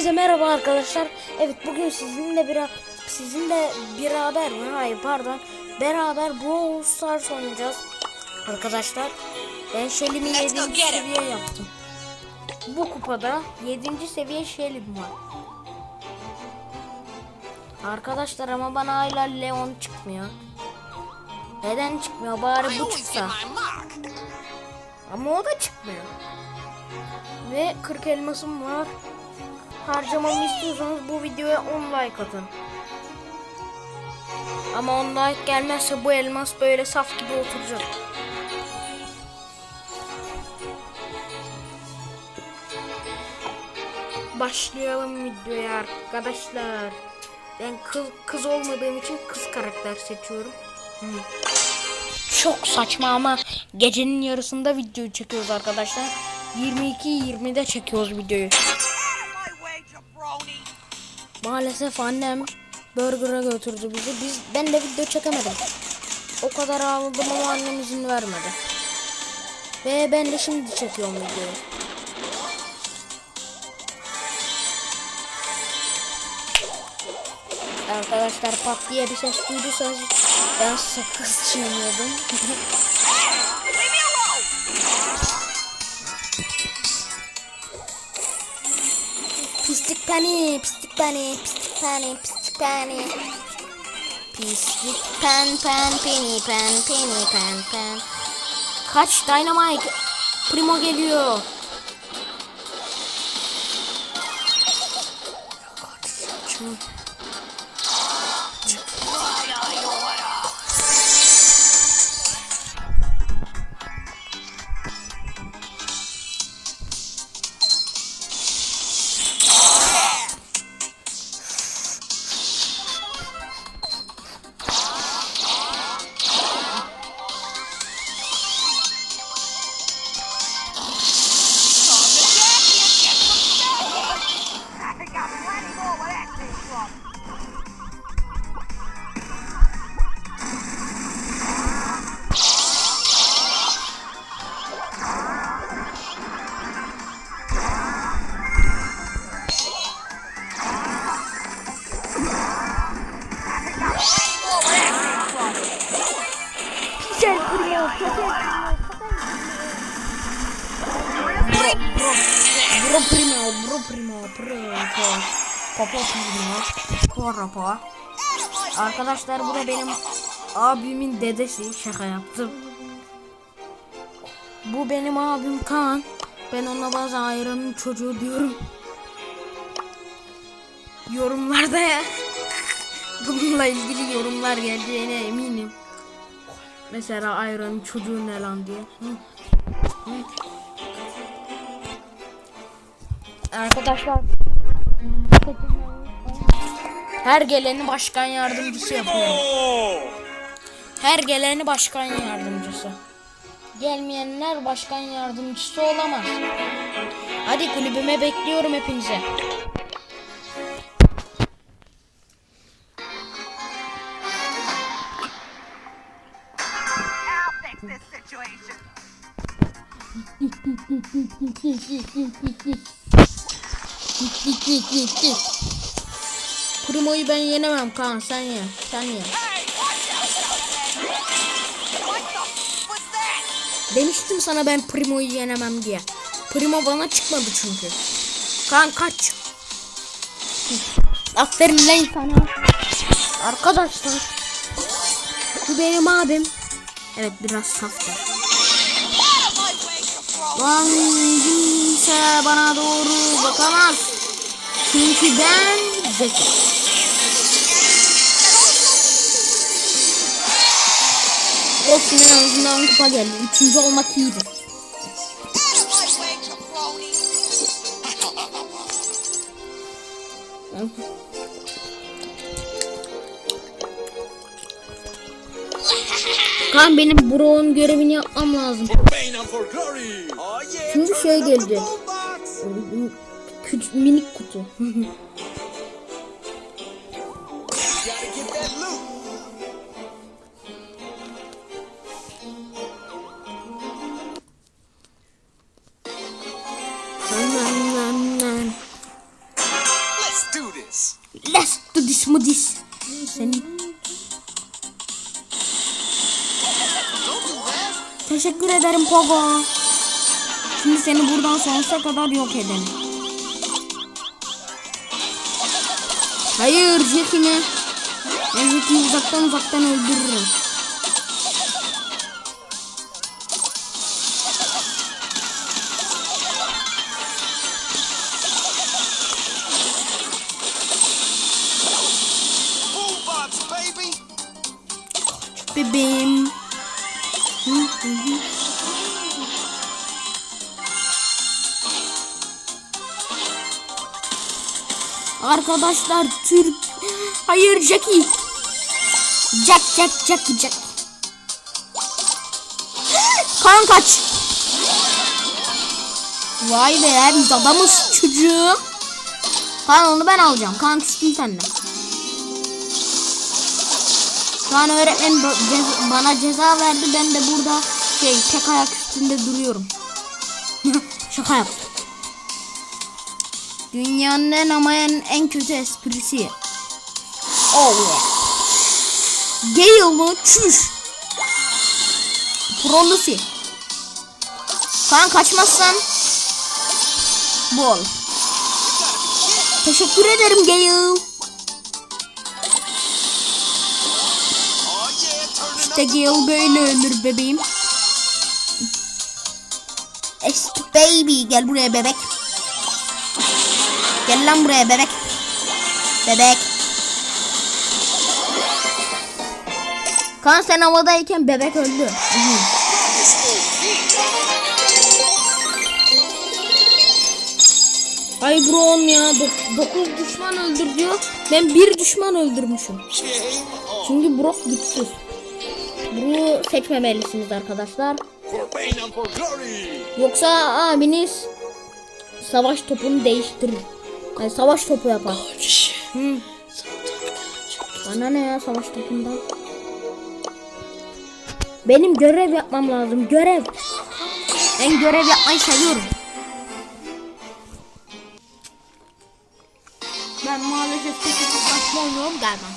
merhaba arkadaşlar. Evet bugün sizinle bir sizinle beraber mi? Hayır pardon. Beraber Brawl Stars oynayacağız. Arkadaşlar ben Shelly'mi 7. Let's go get him. seviye yaptım. Bu kupada 7. seviye Shelly'm var. Arkadaşlar ama bana hala Leon çıkmıyor. Neden çıkmıyor? Bari bu çıksa. Ama o da çıkmıyor. Ve 40 elmasım var. Harcamamı istiyorsanız bu videoya 10 like atın. Ama 10 like gelmezse bu elmas böyle saf gibi oturacak. Başlayalım videoya arkadaşlar. Ben kız, kız olmadığım için kız karakter seçiyorum. Hı. Çok saçma ama gecenin yarısında video çekiyoruz arkadaşlar. 22-20'de çekiyoruz videoyu. Maalesef annem burger'a götürdü bizi. Biz ben de video çekemedim. O kadar ağladım ama annem izin vermedi. Ve ben de şimdi çekiyorum videoyu. Arkadaşlar pat diye bir ses duyduysanız ben sakız çiğniyordum. Pislik pani, pislik pani, pislik pani, pislik pani. Pislik pen pen peni pen peni pen pen. Kaç dynamite? Primo geliyor. Kaç. I primo, Papa primo, korapa. Arkadaşlar bu da benim abimin dedesi. Şaka yaptım. Bu benim abim Kaan. Ben ona bazen ayranın çocuğu diyorum. Yorumlarda ya. Bununla ilgili yorumlar geleceğine eminim. Mesela ayranın çocuğu ne lan diye. Hı. Arkadaşlar her geleni başkan yardımcısı yapıyorum. Her geleni başkan yardımcısı. Gelmeyenler başkan yardımcısı olamaz. Hadi kulübüme bekliyorum hepinize. I'll fix this situation. Primo'yu ben yenemem Kaan sen ye. Sen ye. Demiştim sana ben Primo'yu yenemem diye. Primo bana çıkmadı çünkü. Kaan kaç. Aferin lan sana. Arkadaşlar. Bu benim abim. Evet biraz jabroni. Lan kimse bana doğru bakamaz. Çünkü ben zeki. Olsun en azından kupa geldi. Üçüncü olmak jabroni. Kan benim Bro'nun görevini yapmam lazım. glory. Oh şey geldi minik kutu. Let's do this, Let's Moody's. Seni. Teşekkür ederim Pogo. Şimdi seni buradan sonsuza kadar yok edelim. Hayır Jackie'ni. Ben Jackie'yi uzaktan uzaktan öldürürüm. Arkadaşlar Türk Hayır Jackie Jack Jack Jack Jack Kan kaç Vay be biz adamız çocuğum Kan onu ben alacağım kan küstüm senden şu an öğretmen bana ceza verdi. Ben de burada şey tek ayak üstünde duruyorum. Şaka yaptım. Dünyanın en ama en, kötü esprisi. Oh yeah. Gale mı? Çüş. Prolusi. Kan kaçmazsan bol. Teşekkür ederim Gale. İşte Gale böyle ölür bebeğim. Eski baby gel buraya bebek. Gel lan buraya bebek. Bebek. Kan sen havadayken bebek öldü. Ay Bron ya 9 düşman öldür diyor. Ben bir düşman öldürmüşüm. Çünkü Brock güçsüz. Bunu seçmemelisiniz arkadaşlar. Yoksa abiniz savaş topunu değiştirir. Yani savaş topu yapar. Hı. Bana ne ya savaş topundan? Benim görev yapmam lazım. Görev. Ben görev yapmayı seviyorum. Ben maalesef tek başıma oynuyorum gelmem.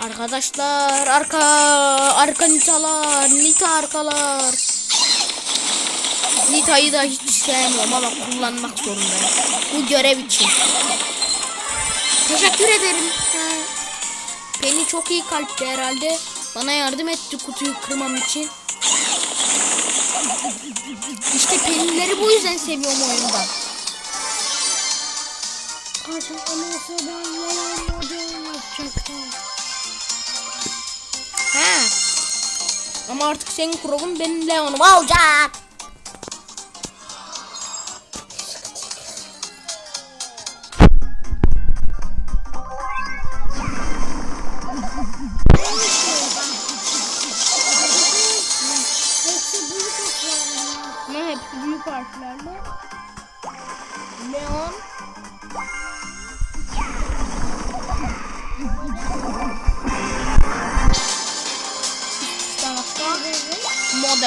Arkadaşlar arka arka nitalar nita arkalar Nita'yı da hiç sevmiyorum ama kullanmak zorundayım. Bu görev için. Teşekkür ederim. Ha. Beni çok iyi kalpti herhalde. Bana yardım etti kutuyu kırmam için. İşte Penny'leri bu yüzden seviyorum oyunda. Ha. Ama artık senin kuralın benim Leon'um olacak.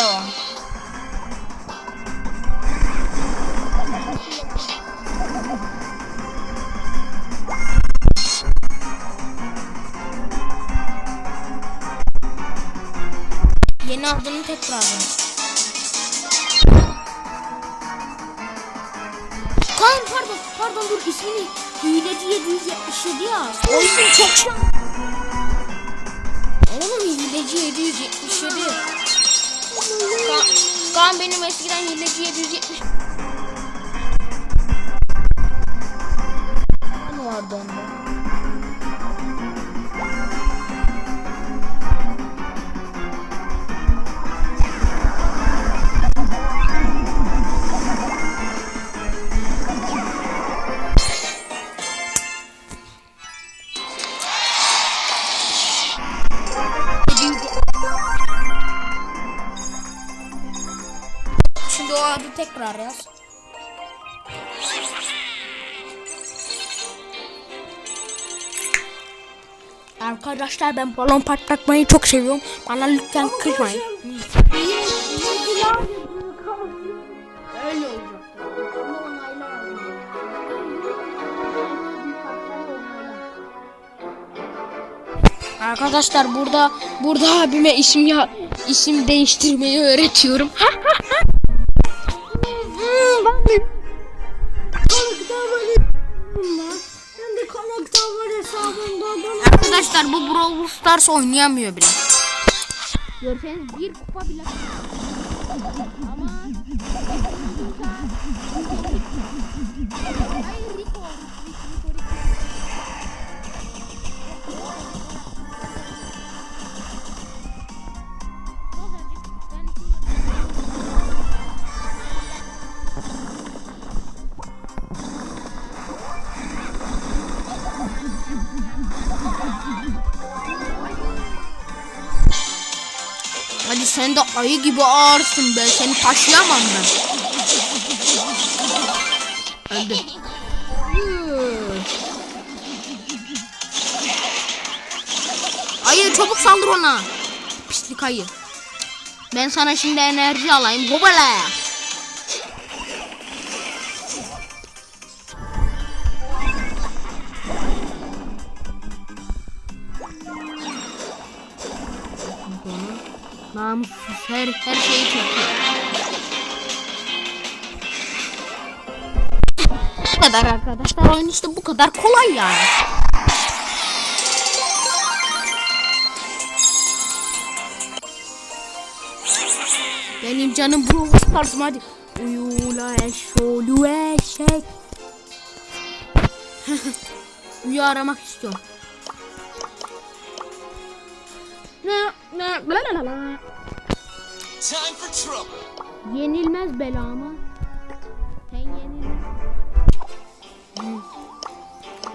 Modeon. Yeni adını tekrar Kaan pardon pardon dur ismini hileci 777 yaz. O isim çok şan. Oğlum hileci 777. Kaan, benim eskiden hileci 770. Ne vardı onda? Yaz. Arkadaşlar ben balon patlatmayı çok seviyorum. Bana lütfen kızmayın. Öyle olacak. Arkadaşlar burada burada abime isim ya isim değiştirmeyi öğretiyorum. Arkadaşlar bu Brawl Stars oynayamıyor bile. Görseniz bir kupa bile. Sen de ayı gibi ağırsın ben seni taşıyamam ben. Öldü. Ayı çabuk saldır ona. Pislik ayı. Ben sana şimdi enerji alayım. Hobala. Namussuz her, her şeyi çekiyor. Bu kadar arkadaşlar oyun işte bu kadar kolay yani. Benim canım Brawl Stars'ım hadi. Uyula eşolu eşek. Uyu aramak istiyorum. Ne la la la la. Time for trouble. Yenilmez bela mı? Sen yenilmez.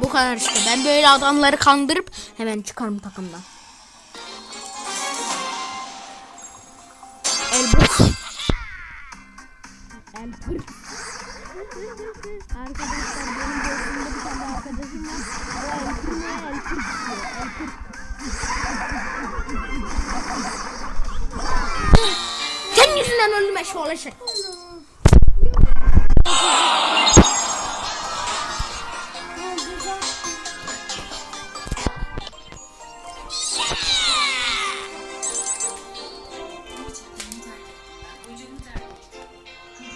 Bu kadar işte. Ben böyle adamları kandırıp hemen çıkarım takımdan. El pır. Arkadaşlar benim dostumda bir tane arkadaşım var. O el pır ne el pır diyor. El pır. Senin yüzünden öldüm eşoğlu eşek.